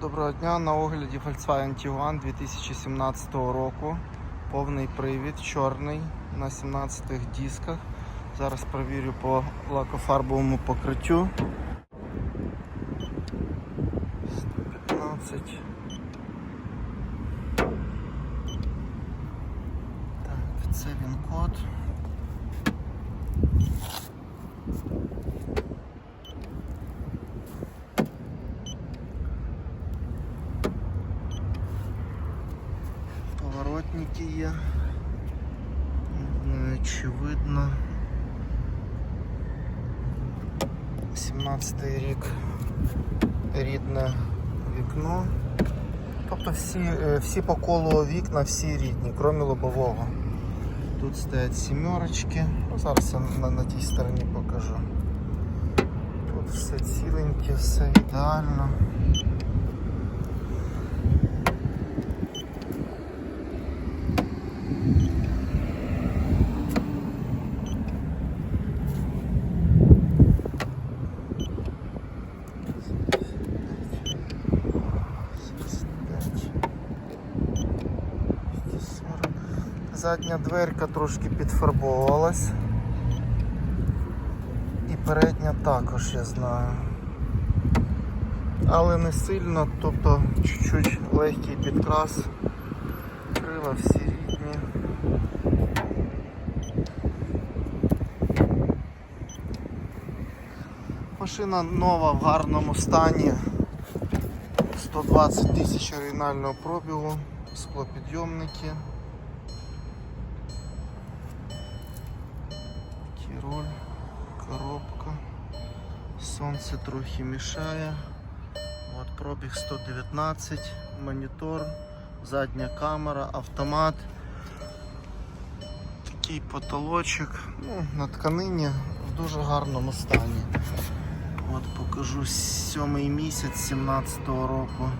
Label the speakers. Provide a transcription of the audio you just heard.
Speaker 1: Доброго дня на огляді Volkswagen Tiguan 2017 року. Повний привід, чорний на 17 дисках. Зараз перевірю по лакофарбовому покриттю. 115. Так, це він код. Поворотники є. Не знаю, чи видно. 17 рік рідне вікно. Тобто всі, е, всі по колу вікна, всі рідні, крім лобового. Тут стоять сімерочки. Ну, зараз я на, на тій стороні покажу. Тут все ціленьке, все ідеально. Задня дверка трошки підфарбовувалась. І передня також, я знаю. Але не сильно, тобто чуть-чуть легкий підкрас. Крила всі рідні. Машина нова в гарному стані. 120 тисяч оригінального пробігу, склопідйомники. Руль, коробка. Сонце трохи мішає. От пробіг 119, монітор, задня камера, автомат. Такий потолочок. Ну, на тканині в дуже гарному стані. От покажу сьомий місяць 17-го року.